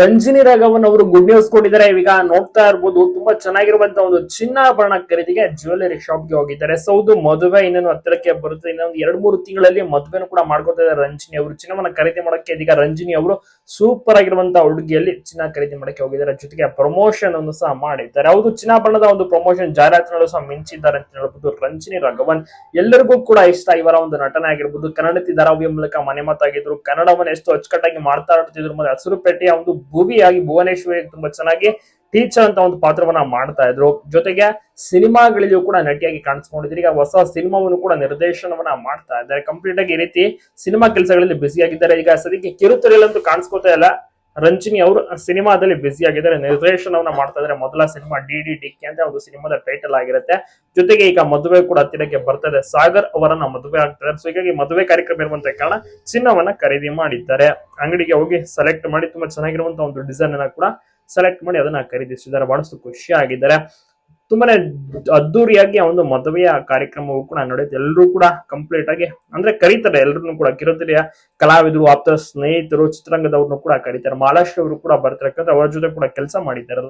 ರಂಜಿನಿ ರಾಘವನ್ ಅವರು good news ಕೊಟ್ಟಿದ್ದಾರೆ. ಈಗ ನೋಡ್ತಾ ಇರ್ಬೋದು, ತುಂಬಾ ಚೆನ್ನಾಗಿರುವಂತಹ ಒಂದು ಚಿನ್ನಾಭರಣ ಖರೀದಿಗೆ ಜ್ಯುವೆಲರಿ ಶಾಪ್ಗೆ ಹೋಗಿದ್ದಾರೆ. ಸೊ ಇದು ಮದುವೆ ಇನ್ನೇನು ಹತ್ತಿರಕ್ಕೆ ಬರುತ್ತೆ. ಇನ್ನೊಂದು ಎರಡ್ ಮೂರು ತಿಂಗಳಲ್ಲಿ ಮದುವೆನೂ ಕೂಡ ಮಾಡ್ಕೊತಾ ಇದ್ದಾರೆ ರಂಜಿನಿ ಅವರು. ಚಿನ್ನವನ್ನ ಖರೀದಿ ಮಾಡಕ್ಕೆ ಇದೀಗ ರಂಜಿನಿ ಅವರು ಸೂಪರ್ ಆಗಿರುವಂತ ಹುಡುಗಿಯಲ್ಲಿ ಚಿನ್ನ ಖರೀದಿ ಮಾಡಕ್ಕೆ ಹೋಗಿದ್ದಾರೆ. ಜೊತೆಗೆ ಪ್ರಮೋಷನ್ ಅನ್ನು ಸಹ ಮಾಡಿದ್ದಾರೆ. ಹೌದು, ಚಿನ್ನಾಭರಣದ ಒಂದು ಪ್ರಮೋಷನ್ ಜಾಹೀರಾತಿನಲ್ಲೂ ಸಹ ಮಿಂಚಿದ್ದಾರೆ ಅಂತ ಹೇಳ್ಬೋದು ರಂಜಿನಿ ರಾಘವನ್. ಎಲ್ಲರಿಗೂ ಕೂಡ ಇಷ್ಟ ಇವರ ಒಂದು ನಟನೆ ಆಗಿರ್ಬೋದು. ಕನ್ನಡತಿ ಧಾರಾವಾಹಿಯ ಮೂಲಕ ಮನೆ ಮಾತಾಗಿದ್ರು. ಕನ್ನಡವನ್ನು ಎಷ್ಟು ಅಚ್ಚುಕಟ್ಟಾಗಿ ಮಾತಾಡ್ತಿದ್ರು ಮತ್ತೆ ಹಸಿರುಪೇಟೆಯ ಒಂದು ಭುವಿಯಾಗಿ ಭುವನೇಶ್ವರಿ ತುಂಬಾ ಚೆನ್ನಾಗಿ ಟೀಚರ್ ಅಂತ ಒಂದು ಪಾತ್ರವನ್ನ ಮಾಡ್ತಾ ಇದ್ರು. ಜೊತೆಗೆ ಸಿನಿಮಾಗಳಲ್ಲಿಯೂ ಕೂಡ ನಟಿಯಾಗಿ ಕಾಣಿಸ್ಕೊಂಡಿದ್ರು. ಈಗ ಹೊಸ ಸಿನಿಮಾವನ್ನು ಕೂಡ ನಿರ್ದೇಶನವನ್ನ ಮಾಡ್ತಾ ಇದ್ದಾರೆ. ಕಂಪ್ಲೀಟ್ ಆಗಿ ಈ ರೀತಿ ಸಿನಿಮಾ ಕೆಲಸಗಳಲ್ಲಿ ಬ್ಯುಸಿ ಆಗಿದ್ದಾರೆ. ಈಗ ಸದ್ಯಕ್ಕೆ ಕಿರುತೆರೆಯಲ್ಲಂತೂ ಕಾಣಿಸ್ಕೋತಾ ಇಲ್ಲ. ರಂಜಿನಿ ಅವರು ಸಿನಿಮಾದಲ್ಲಿ ಬ್ಯುಸಿ ಆಗಿದ್ದಾರೆ. ನಿರ್ದೇಶನವನ್ನ ಮಾಡ್ತಾ ಇದ್ದಾರೆ ಮೊದಲ ಸಿನಿಮಾ ಡಿ ಡಿ ಡಿಕ್ಕಿ ಅಂತ ಒಂದು ಸಿನಿಮಾದ ಟೈಟಲ್ ಆಗಿರುತ್ತೆ. ಜೊತೆಗೆ ಈಗ ಮದುವೆ ಕೂಡ ಹತ್ತಿರಕ್ಕೆ ಬರ್ತದೆ ಸಾಗರ್ ಅವರನ್ನ ಮದುವೆ ಆಗ್ತಾರೆ. ಸೊ ಹೀಗಾಗಿ ಮದುವೆ ಕಾರ್ಯಕ್ರಮ ಇರುವಂತ ಕಾರಣ ಚಿನ್ನವನ್ನ ಖರೀದಿ ಮಾಡಿದ್ದಾರೆ. ಅಂಗಡಿಗೆ ಹೋಗಿ ಸೆಲೆಕ್ಟ್ ಮಾಡಿ, ತುಂಬಾ ಚೆನ್ನಾಗಿರುವಂತ ಒಂದು ಡಿಸೈನ್ ಅನ್ನ ಕೂಡ ಸೆಲೆಕ್ಟ್ ಮಾಡಿ ಅದನ್ನ ಖರೀದಿಸಿದ್ದಾರೆ. ಬಹಳಷ್ಟು ಖುಷಿ ಆಗಿದ್ದಾರೆ ತುಂಬಾನೇ ಅದ್ದೂರಿಯಾಗಿ ಒಂದು ಮದುವೆಯ ಕಾರ್ಯಕ್ರಮವು ಕೂಡ ನಡೆಯುತ್ತೆ. ಎಲ್ಲರೂ ಕೂಡ ಕಂಪ್ಲೀಟ್ ಆಗಿ, ಅಂದ್ರೆ ಕರೀತಾರೆ ಎಲ್ಲರನ್ನು ಕೂಡ. ಕಿರುತೆರೆಯ ಕಲಾವಿದರು, ಆಪ್ತ ಸ್ನೇಹಿತರು, ಚಿತ್ರರಂಗದವ್ರನ್ನು ಕೂಡ ಕರೀತಾರೆ. ಮಹಾಲಕ್ಷ್ಮಿ ಅವರು ಕೂಡ ಬರ್ತಾರೆ, ಯಾಕಂದ್ರೆ ಅವರ ಜೊತೆ ಕೂಡ ಕೆಲಸ ಮಾಡಿದ್ದಾರಲ್ಲ.